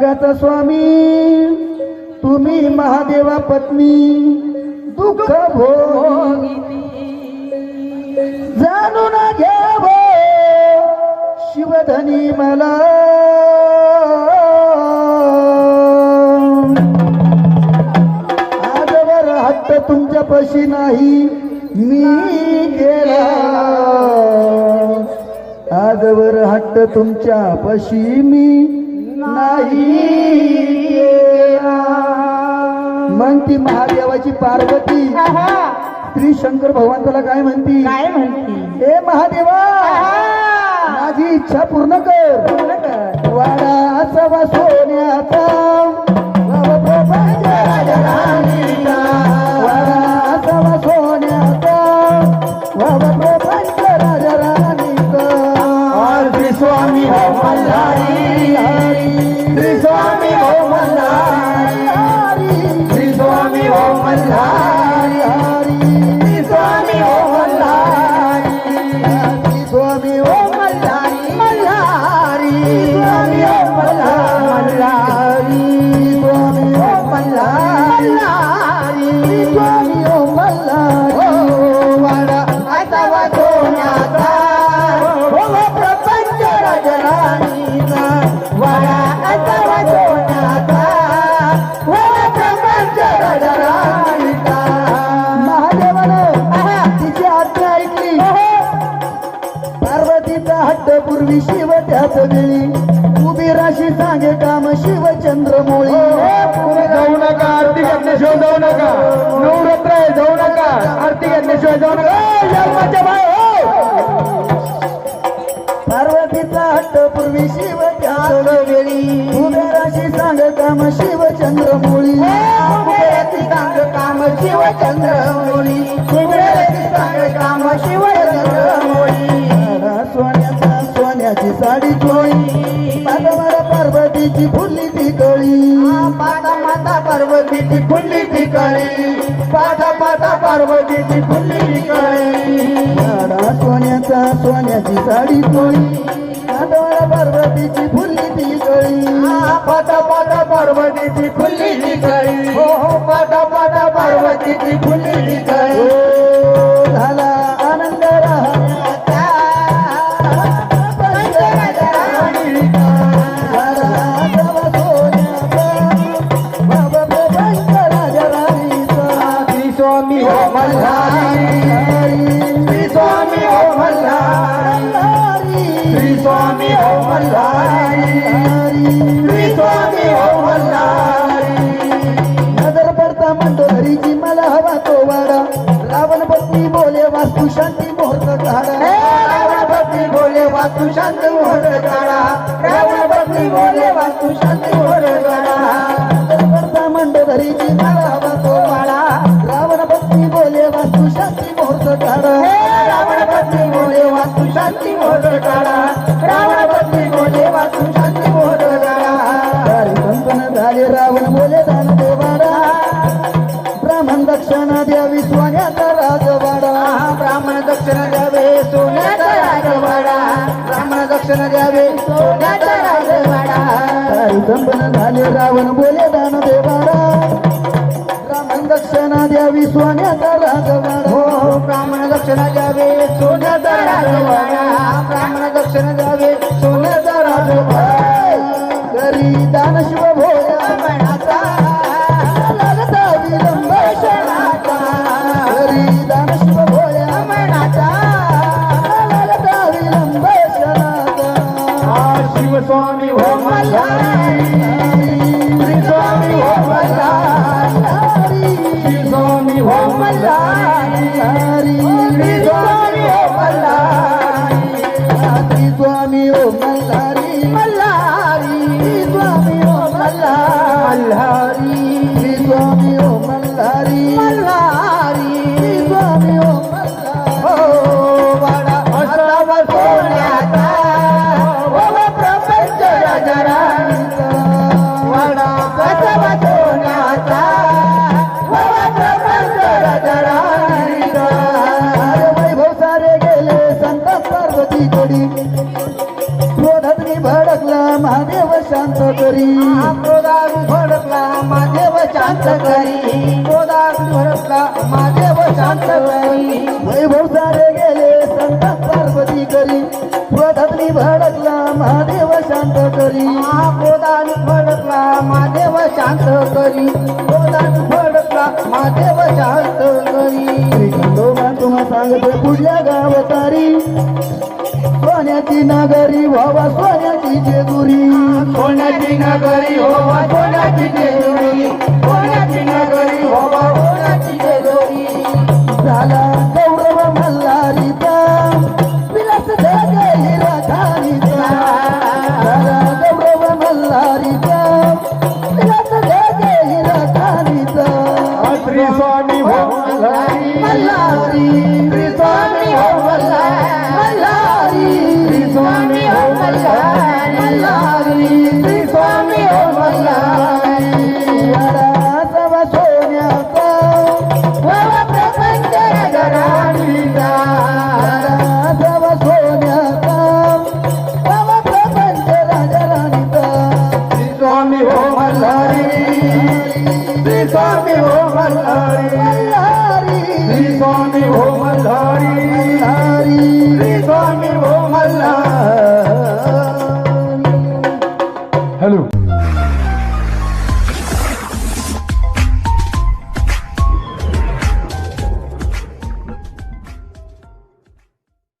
जगाचा स्वामी तुम्ही महादेवा पत्नी दुःख भोग जाणून घ्याव शिवधनी मला. आजवर हट्ट तुमच्या पशी नाही मी गेला. आजवर हट्ट तुमच्या पशी मी नाही गेला. मग ती महादेवाची पार्वती. श्री शंकर भगवंताला काय म्हणती? काय म्हणती? हे महादेवा माझी इच्छा पूर्ण कर. वाडा असावा सोन्याचा पूर्वी शिव त्याच वेळी उभी राशी सांगे काम शिवचंद्र मोळी पुढे जाऊ नका आरती घेतल्याशिवाय जाऊ नका. नवरात्र आहे जाऊ नका. आरती घेतल्याशिवाय जाऊ नका. हो! पार्वतीचा हट्ट पूर्वी शिव त्याच वेळी उभ्या राशी सांग काम शिवचंद्र मोळी सांग काम शिवचंद्र कळी पाटा पार्वतीची फुल्ली ती कळी झाडा सोन्याचा सोन्याची साडी चोळी पाठवाड पार्वतीची फुलली ती कळी पाटा पाटा पार्वतीची फुल्ली ती कळी हो हो पाटा पाटा पार्वतीची फुल्ली नजर पडता म्हणतो हरीची मला हवा तो वाडा. रावण पत्नी बोले वास्तू शांती मुहूर्त काढा. रावण पत्नी बोले वास्तू शांत मोहर काढा. रावण पत्नी बोले वास्तू शांत मोहर काढा. नजर पडता म्हणतो हरीची मला हवा तो वाडा. रावण पत्नी बोले वास्तू शांती मुहूर्त काढा. रावण पत्नी बोले वास्तू शांती मोहर काढा. रावण पत्नी दक्षिण द्यावे सोन्याचा राजवाडा. ब्राह्मण दक्षिण द्यावे सोन्याचा राजवाडा. संपन्न झाले रावण बोले दान देवाडा ब्राह्मण दक्षिण द्यावी सोन्याचा राजवाडा. हो, हो ब्राह्मण दक्षिण द्यावे सोन्याचा राजवाडा. ब्राह्मण दक्षिण द्यावे सोन्याचा राजवाडा. घरी दानशिव शिव ओ मल्हारी श्री स्वामी ओ मल्हारी मल्हारी स्वामी ओ हो वाडा असावा सोन्याचा प्रपंच राजाराणीचा वाडा असावा सोन्याचा प्रपंच राजाराणीचा वैभव सारे गेले संत पार्वती जोडी क्रोधाग्नी भडकला महादेव शांत करी क्रोधात भडकला महादेव शांत करी क्रोधात भडकला महादेव शांत करी वैभव सारे गेले संत पार्वती करी. क्रोधातली भडकला महादेव शांत करी क्रोधात भडकला महादेव शांत करी क्रोधात भडकला महादेव शांत करी तुम्हा सांगते पुढल्या गावतारी. सोन्याची नागरी व्हावा सोन्याची जेजुरी. सोन्याची नगरी होवा सोन्याची जेजुरी. सोन्याची नगरी होवा सोन्याची जेजुरी. झाला गौरव मल्हारीचा. विलास जगे हिरा खानीचा झाला गौरव मल्हारीचा. विलास खानीचा श्री स्वामी भगवान मल्हारी. श्री